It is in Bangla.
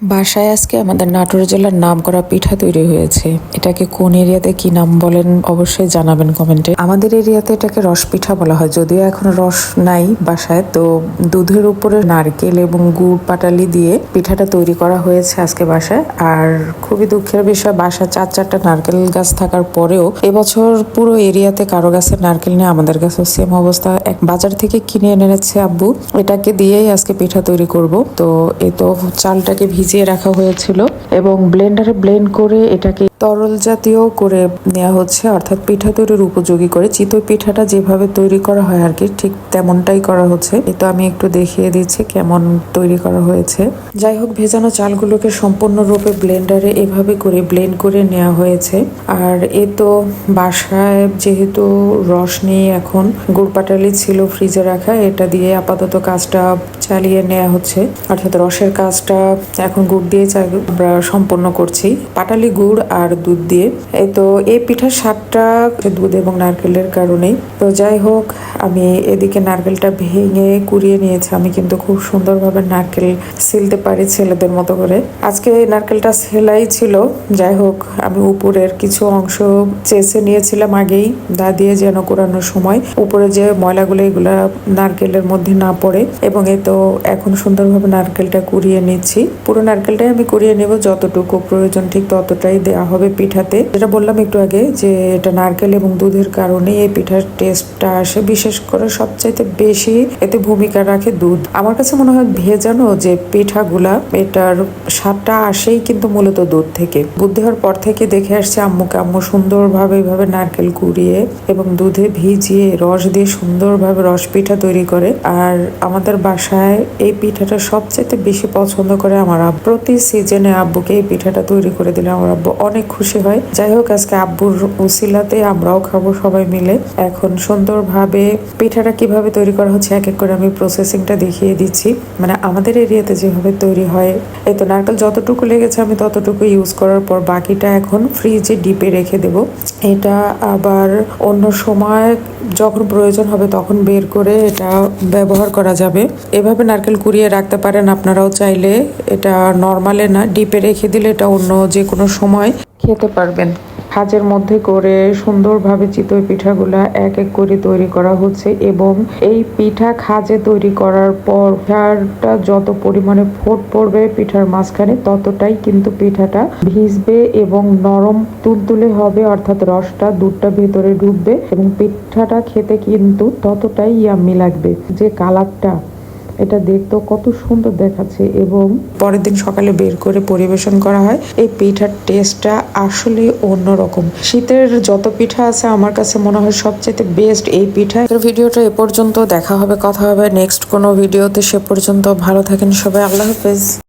বাসায় আজকে আমাদের নাটোর জেলার নাম করা পিঠা তৈরি হয়েছে। এটাকে কোন এরিয়াতে কি নাম বলেন অবশ্যই জানাবেন কমেন্টে। আমাদের এরিয়াতে এটাকে রস পিঠা বলা হয়, যদিও এখন রস নাই বাসায়। তো দুধের উপরে নারকেল এবং গুড় পাটালি দিয়ে পিঠাটা তৈরি করা হয়েছে আজকে বাসায়। আর খুবই দুঃখের বিষয়, বাসায় চার চারটা নারকেল গাছ থাকার পরেও এবছর পুরো এরিয়াতে কারও গাছের নারকেল নেই, আমাদের কাছে সেম অবস্থা। এক বাজার থেকে কিনে এনেছে আব্বু, এটাকে দিয়েই আজকে পিঠা তৈরি করব। তো এ তো চালটাকে ভিজিয়ে রাখা হয়েছিল এবং ব্লেন্ডারে ব্লেন্ড করে এটাকে তরল জাতীয় করে নেওয়া হচ্ছে, অর্থাৎ পিঠা তৈরির উপযোগী করে। চিতই পিঠাটা যেভাবে তৈরি করা হয় আর কি, ঠিক তেমনটাই করা হচ্ছে। এ তো আমি একটু দেখিয়ে দিচ্ছি কেমন তৈরি করা হয়েছে। যাই হোক, ভেজানো চালগুলোকে সম্পূর্ণরূপে ব্লেন্ডারে এভাবে করে ব্লেন্ড করে নেওয়া হয়েছে। আর এ তো বাসায় যেহেতু রস নেই এখন গুড় পাটালি ছিল ফ্রিজে রাখা, এটা দিয়ে আপাতত কাজটা চালিয়ে নেওয়া হচ্ছে। অর্থাৎ রসের কাজটা এখন গুড় দিয়ে চা- আমরা সম্পন্ন করছি। পাটালি গুড় আর দুধ দিয়ে। এই তো এই পিঠার স্বাদটা দুধ এবং নারকেলের কারণেই। তো যাই হোক, আমি এদিকে নারকেলটা ভেঙে কুড়িয়ে নিয়েছি। আমি কিন্তু খুব সুন্দরভাবে নারকেল ছিলতে পারি ছেলেদের মতো করে। আজকে নারকেলটা সেলাই ছিল। যাই হোক, আমি উপরের কিছু অংশ চেঁচে নিয়েছিলাম আগেই। দা দিয়ে যেন কোরানোর সময় উপরে যে ময়লাগুলো, এগুলা নারকেলের মধ্যে না পড়ে। এবং এ তো এখন সুন্দরভাবে নারকেলটা কুড়িয়ে নিচ্ছি। পুরো নারকেলটাই আমি কুড়িয়ে নেব। যতটুকু প্রয়োজন ঠিক ততটাই দেওয়া হবে। পিঠাতে। যেটা বললাম একটু আগে যে এটা নারকেল এবং দুধের কারণে এই পিঠার টেস্টটা আসে। বিশেষ করে সবচাইতে বেশি এতে ভূমিকা রাখে দুধ। আমার কাছে মনে হয় ভেজানো যে পিঠাগুলা, এটার স্বাদটা আসেই কিন্তু মূলত দুধ থেকে। বুদ্ধি হওয়ার পর থেকে দেখে আসছে আম্মুকে আম্মু সুন্দরভাবে এইভাবে নারকেল কুড়িয়ে এবং দুধে ভিজিয়ে রস দিয়ে সুন্দরভাবে রস পিঠা তৈরি করে। আর আমাদের বাসায় এই পিঠাটা সবচেয়ে বেশি পছন্দ করে আমার প্রতি সিজনে আব্বুকে এই পিঠাটা তৈরি করে দিলে আমার আব্বু অনেক খুশি হয়। যাই হোক আজকে আব্বুর উসিলাতে আমরাও খাব সবাই মিলে। এখন সুন্দরভাবে পিঠাটা কীভাবে তৈরি করা হচ্ছে, এক এক করে আমি প্রসেসিংটা দেখিয়ে দিচ্ছি। মানে আমাদের এরিয়াতে যেভাবে তৈরি হয়, এই তো নারকেল যতটুকু লেগেছে আমি ততটুকু ইউজ করার পর বাকিটা এখন ফ্রিজে ডিপে রেখে দেব। এটা আবার অন্য সময় যখন প্রয়োজন হবে তখন বের করে এটা ব্যবহার করা যাবে। এভাবে নারকেল কুড়িয়ে রাখতে পারেন আপনারাও চাইলে। এটা নর্মালে না, ডিপে রেখে দিলে এটা অন্য যে কোনো সময় খেতে পারবেন। খাজের মধ্যে করে সুন্দরভাবে চিতই পিঠাগুলা এক এক করে তৈরি করা হচ্ছে এবং এই পিঠা খাজে তৈরি করার পর পিঠাটা যত পরিমাণে ফোট পড়বে পিঠার মাঝখানে ততটাই কিন্তু পিঠাটা ভিজবে এবং নরম তুলতুলে হবে, অর্থাৎ রসটা দুধটা ভেতরে ঢুকবে এবং পিঠাটা খেতে কিন্তু ততটাই ইয়াম্মি লাগবে। যে কালারটা এটা দেখতে কত সুন্দর দেখাচ্ছে এবং পরের দিন সকালে বের করে পরিবেশন করা হয়। এই পিঠার টেস্টটা আসলে অন্যরকম। শীতের যত পিঠা আছে, আমার কাছে মনে হয় সবচেয়ে বেস্ট এই পিঠা। ভিডিওটা এ পর্যন্ত দেখা হবে, কথা হবে। নেক্সট কোনো ভিডিওতে সে পর্যন্ত ভালো থাকেন সবাই। আল্লাহ হাফেজ।